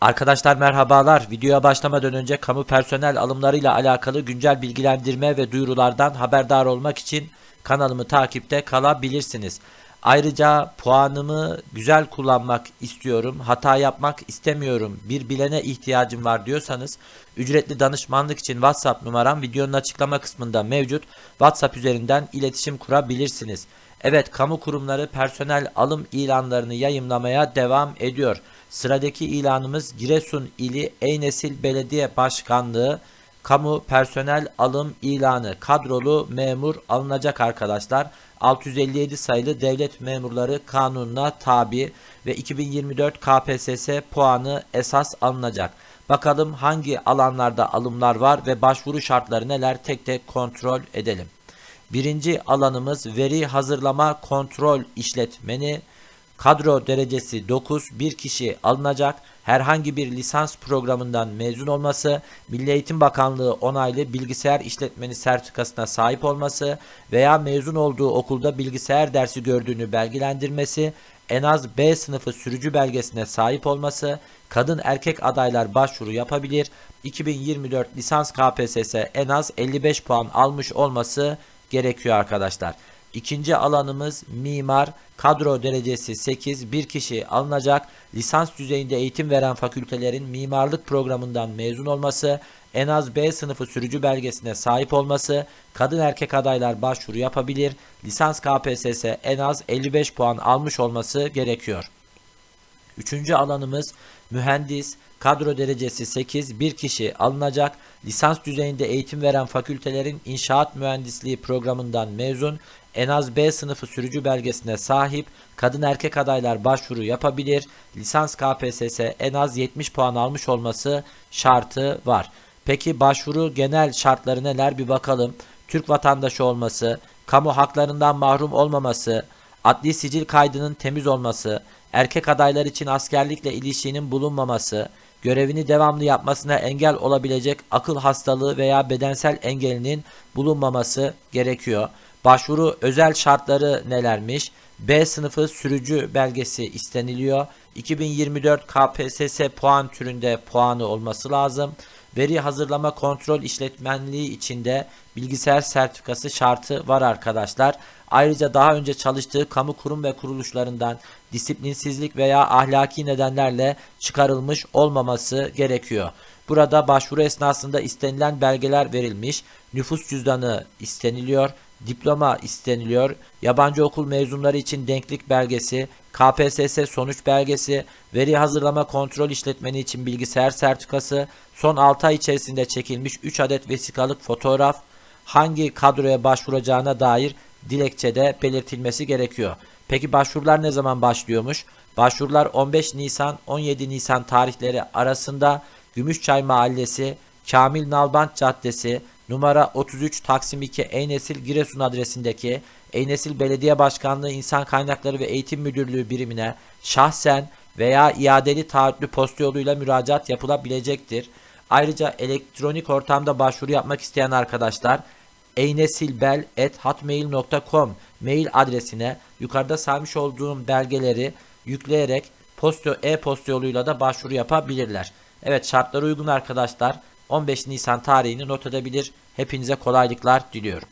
Arkadaşlar merhabalar. Videoya başlamadan önce kamu personel alımlarıyla alakalı güncel bilgilendirme ve duyurulardan haberdar olmak için kanalımı takipte kalabilirsiniz. Ayrıca puanımı güzel kullanmak istiyorum, hata yapmak istemiyorum, bir bilene ihtiyacım var diyorsanız ücretli danışmanlık için WhatsApp numaram videonun açıklama kısmında mevcut. WhatsApp üzerinden iletişim kurabilirsiniz. Evet, kamu kurumları personel alım ilanlarını yayımlamaya devam ediyor. Sıradaki ilanımız Giresun ili Eynesil Belediye Başkanlığı kamu personel alım ilanı kadrolu memur alınacak arkadaşlar. 657 sayılı devlet memurları kanununa tabi ve 2024 KPSS puanı esas alınacak. Bakalım hangi alanlarda alımlar var ve başvuru şartları neler tek tek kontrol edelim. Birinci alanımız veri hazırlama kontrol işletmeni. Kadro derecesi 9 bir kişi alınacak. Herhangi bir lisans programından mezun olması, Milli Eğitim Bakanlığı onaylı bilgisayar işletmeni sertifikasına sahip olması veya mezun olduğu okulda bilgisayar dersi gördüğünü belgelendirmesi, en az B sınıfı sürücü belgesine sahip olması, kadın erkek adaylar başvuru yapabilir. 2024 lisans KPSS en az 55 puan almış olması gerekiyor arkadaşlar. İkinci alanımız mimar. Kadro derecesi 8 bir kişi alınacak. Lisans düzeyinde eğitim veren fakültelerin mimarlık programından mezun olması, en az B sınıfı sürücü belgesine sahip olması, kadın erkek adaylar başvuru yapabilir. Lisans KPSS en az 55 puan almış olması gerekiyor. Üçüncü alanımız mühendis. Kadro derecesi 8 bir kişi alınacak. Lisans düzeyinde eğitim veren fakültelerin inşaat mühendisliği programından mezun, en az B sınıfı sürücü belgesine sahip, kadın erkek adaylar başvuru yapabilir. Lisans KPSS en az 70 puan almış olması şartı var. Peki başvuru genel şartları neler bir bakalım. Türk vatandaşı olması, kamu haklarından mahrum olmaması, adli sicil kaydının temiz olması, erkek adaylar için askerlikle ilişkinin bulunmaması, görevini devamlı yapmasına engel olabilecek akıl hastalığı veya bedensel engelinin bulunmaması gerekiyor. Başvuru özel şartları nelermiş? B sınıfı sürücü belgesi isteniliyor. 2024 KPSS puan türünde puanı olması lazım. Veri hazırlama kontrol işletmenliği içinde bilgisayar sertifikası şartı var arkadaşlar. Ayrıca daha önce çalıştığı kamu kurum ve kuruluşlarından disiplinsizlik veya ahlaki nedenlerle çıkarılmış olmaması gerekiyor. Burada başvuru esnasında istenilen belgeler verilmiş, nüfus cüzdanı isteniliyor, diploma isteniliyor, yabancı okul mezunları için denklik belgesi, KPSS sonuç belgesi, veri hazırlama kontrol işletmeni için bilgisayar sertifikası, son 6 ay içerisinde çekilmiş 3 adet vesikalık fotoğraf, hangi kadroya başvuracağına dair dilekçede belirtilmesi gerekiyor. Peki başvurular ne zaman başlıyormuş? Başvurular 15 Nisan 17 Nisan tarihleri arasında Gümüşçay Mahallesi, Kamil Nalbant Caddesi, numara 33 Taksim 2 Eynesil Giresun adresindeki Eynesil Belediye Başkanlığı İnsan Kaynakları ve Eğitim Müdürlüğü birimine şahsen veya iadeli taahhütlü posta yoluyla müracaat yapılabilecektir. Ayrıca elektronik ortamda başvuru yapmak isteyen arkadaşlar eynesilbel@hotmail.com mail adresine yukarıda saymış olduğum belgeleri yükleyerek posta e-posta yoluyla da başvuru yapabilirler. Evet şartlara uygun arkadaşlar 15 Nisan tarihini not edebilir. Hepinize kolaylıklar diliyorum.